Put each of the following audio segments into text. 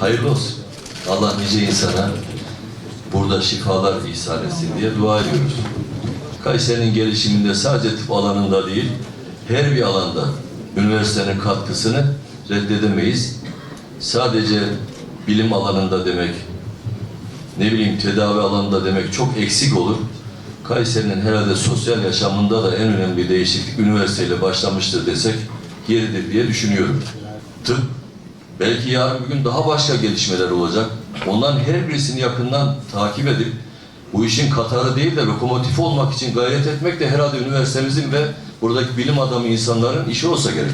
Hayırlı olsun. Allah nice insana burada şifalar ihsan etsin diye dua ediyoruz. Kayseri'nin gelişiminde sadece tıp alanında değil, her bir alanda üniversitenin katkısını reddedemeyiz. Sadece bilim alanında demek, ne bileyim tedavi alanında demek çok eksik olur. Kayseri'nin herhalde sosyal yaşamında da en önemli değişiklik üniversiteyle başlamıştır desek yeridir diye düşünüyorum. Tıp belki yarın bir gün daha başka gelişmeler olacak. Onların her birisini yakından takip edip bu işin Katarı değil de lokomotif olmak için gayret etmek de herhalde üniversitemizin ve buradaki bilim adamı insanların işi olsa gerek.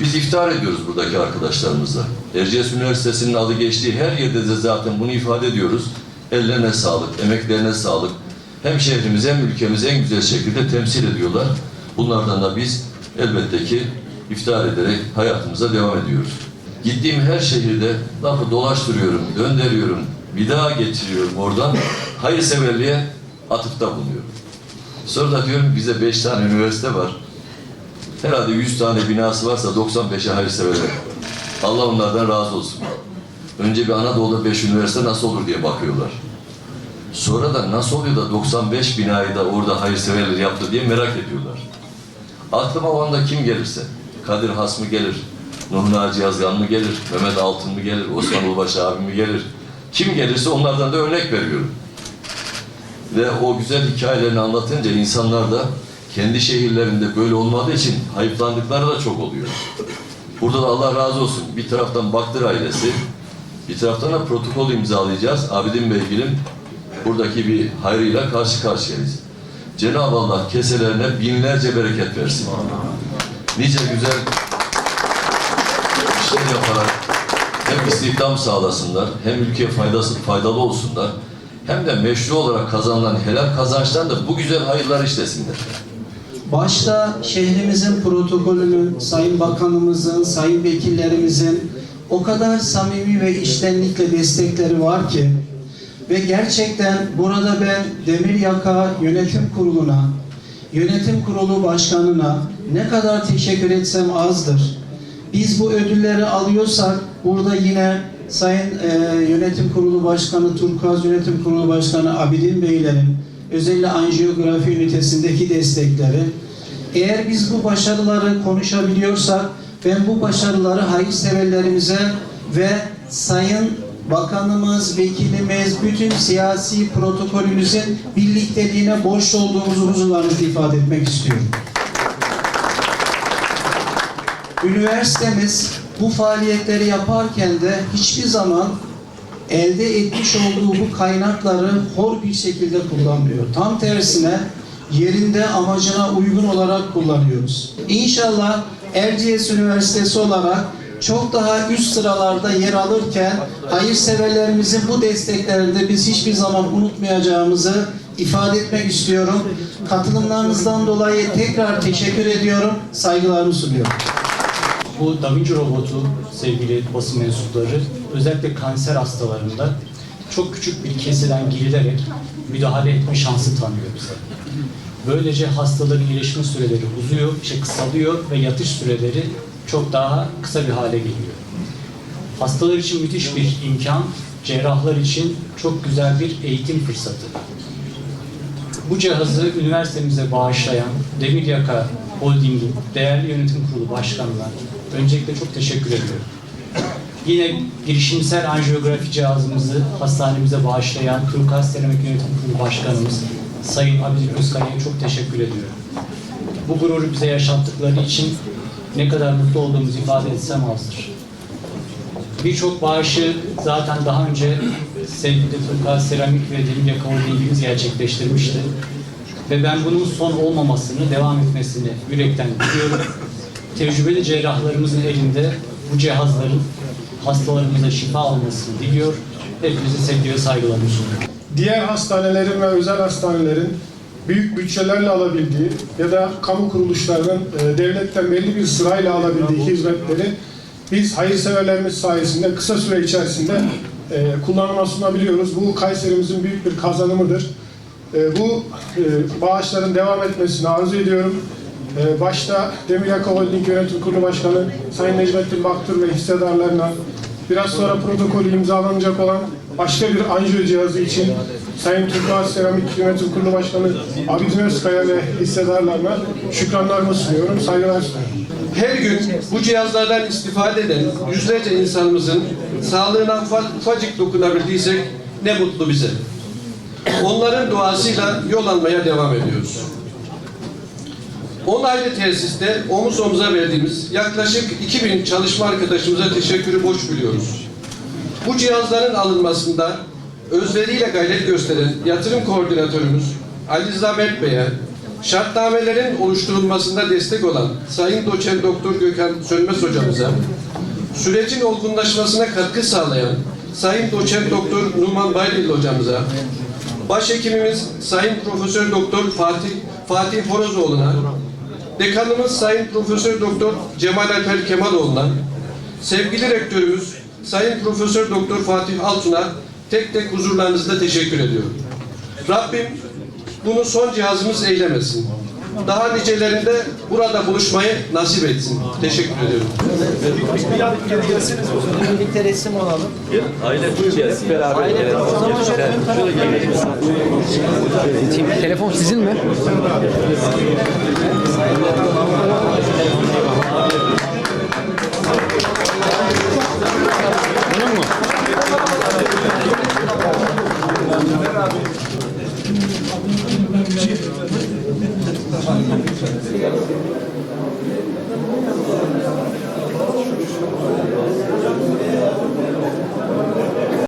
Biz iftihar ediyoruz buradaki arkadaşlarımızla. Erciyes Üniversitesi'nin adı geçtiği her yerde de zaten bunu ifade ediyoruz. Ellerine sağlık, emeklerine sağlık. Hem şehrimizi hem ülkemizi en güzel şekilde temsil ediyorlar. Bunlardan da biz elbette ki iftihar ederek hayatımıza devam ediyoruz. Gittiğim her şehirde lafı dolaştırıyorum, gönderiyorum, bir daha getiriyorum oradan. Hayırseverliğe atıfta bulunuyorum. Sonra da diyorum bize beş tane üniversite var. Herhalde 100 tane binası varsa 95'e hayırseverler. Allah onlardan razı olsun. Önce bir Anadolu'da 5 üniversite nasıl olur diye bakıyorlar. Sonra da nasıl oluyor da 95 binayı da orada hayırseverler yaptı diye merak ediyorlar. Aklıma o anda kim gelirse, Kadir Has mı gelir, Nuh Naci Yazgan mı gelir, Mehmet Altın mı gelir, Osman Ulubaşı abi mi gelir, kim gelirse onlardan da örnek veriyorum. Ve o güzel hikayelerini anlatınca insanlar da kendi şehirlerinde böyle olmadığı için hayıflandıkları da çok oluyor. Burada da Allah razı olsun. Bir taraftan Baktır ailesi, bir taraftan da protokol imzalayacağız. Abidin Beygil'in buradaki bir hayrıyla karşı karşıyayız. Cenab-ı Allah keselerine binlerce bereket versin. Nice güzel işler yaparak hem istihdam sağlasınlar, hem ülkeye faydası, faydalı olsunlar, hem de meşru olarak kazanılan helal kazançtan da bu güzel hayırlar işlesinler. Başta şehrimizin protokolünün, Sayın Bakanımızın, Sayın Vekillerimizin o kadar samimi ve içtenlikle destekleri var ki ve gerçekten burada ben Demiryaka Yönetim Kurulu'na, Yönetim Kurulu Başkanı'na ne kadar teşekkür etsem azdır. Biz bu ödülleri alıyorsak burada yine Sayın e, Yönetim Kurulu Başkanı, Turkuaz Yönetim Kurulu Başkanı Abidin Beylerin özellikle anjiyografi ünitesindeki destekleri. Eğer biz bu başarıları konuşabiliyorsak ben bu başarıları hayırseverlerimize ve Sayın Bakanımız, Vekilimiz, bütün siyasi protokolümüzün birlikteliğine borçlu olduğumuzu huzurlarınızda ifade etmek istiyorum. Üniversitemiz bu faaliyetleri yaparken de hiçbir zaman elde etmiş olduğu bu kaynakları hor bir şekilde kullanmıyor. Tam tersine yerinde amacına uygun olarak kullanıyoruz. İnşallah Erciyes Üniversitesi olarak çok daha üst sıralarda yer alırken hayırseverlerimizin bu desteklerini de biz hiçbir zaman unutmayacağımızı ifade etmek istiyorum. Katılımlarınızdan dolayı tekrar teşekkür ediyorum. Saygılarımı sunuyorum. Bu Da Vinci robotu sevgili basın mensupları özellikle kanser hastalarında çok küçük bir kesiden girilerek müdahale etme şansı tanıyor bize. Böylece hastaların iyileşme süreleri uzuyor, şey kısalıyor ve yatış süreleri çok daha kısa bir hale geliyor. Hastalar için müthiş bir imkan, cerrahlar için çok güzel bir eğitim fırsatı. Bu cihazı üniversitemize bağışlayan Demiryaka Holding'in değerli yönetim kurulu başkanına öncelikle çok teşekkür ediyorum. Yine girişimsel anjiyografi cihazımızı hastanemize bağışlayan Turkuaz Seramik Yönetim Kurulu Başkanımız Sayın Abidin Özkaya'ya çok teşekkür ediyorum. Bu gururu bize yaşattıkları için ne kadar mutlu olduğumuzu ifade etsem azdır. Birçok bağışı zaten daha önce sevgili Turkuaz Seramik ve Demiryaka Holding'imiz gerçekleştirmişti. Ve ben bunun son olmamasını, devam etmesini yürekten diliyorum. Tecrübeli cerrahlarımızın elinde bu cihazların hastalarımıza şifa olmasını diliyor. Hepinize sevgi ve saygılarımı sunuyorum. diğer hastanelerin ve özel hastanelerin büyük bütçelerle alabildiği ya da kamu kuruluşlarının e, devletten belli bir sırayla alabildiği hizmetleri biz hayırseverlerimiz sayesinde kısa süre içerisinde e, kullanıma sunabiliyoruz. Bu Kayserimizin büyük bir kazanımıdır. E, bu e, bağışların devam etmesini arzu ediyorum. E, başta Demiryaka Holding Yönetim Kurulu Başkanı Sayın Necmettin Baktır ve hissedarlarına biraz sonra protokolü imzalanacak olan başka bir anjiyo cihazı için Sayın Turkuaz Seramik Yönetim Kurulu Başkanı Abid Özkaya ve hissedarlarına şükranlarımı sunuyorum, saygılar. Her gün bu cihazlardan istifade eden yüzlerce insanımızın sağlığına ufa- ufacık dokunabildiysek ne mutlu bize. Onların duasıyla yol almaya devam ediyoruz. 10 ayrı tesiste omuz omuza verdiğimiz yaklaşık 2000 çalışma arkadaşımıza teşekkürü borç biliyoruz. Bu cihazların alınmasında özveriyle gayret gösteren yatırım koordinatörümüz Ali Zamet Bey'e, şartnamelerin oluşturulmasında destek olan Sayın Doçent Doktor Gökhan Sönmez hocamıza, sürecin olgunlaşmasına katkı sağlayan Sayın Doçent Doktor Numan Baydil hocamıza, başhekimimiz Sayın Profesör Doktor Fatih Fatih Horozoğlu'na, dekanımız Sayın Profesör Doktor Cemal Alper Kemaloğlu'na, sevgili rektörümüz Sayın Profesör Doktor Fatih Altun'a tek tek huzurlarınızda teşekkür ediyorum. Rabbim bunu son cihazımız eylemesin. Daha nicelerinde burada buluşmayı nasip etsin. Teşekkür ediyorum. Birlikte resim alalım. Telefon sizin mi? abi.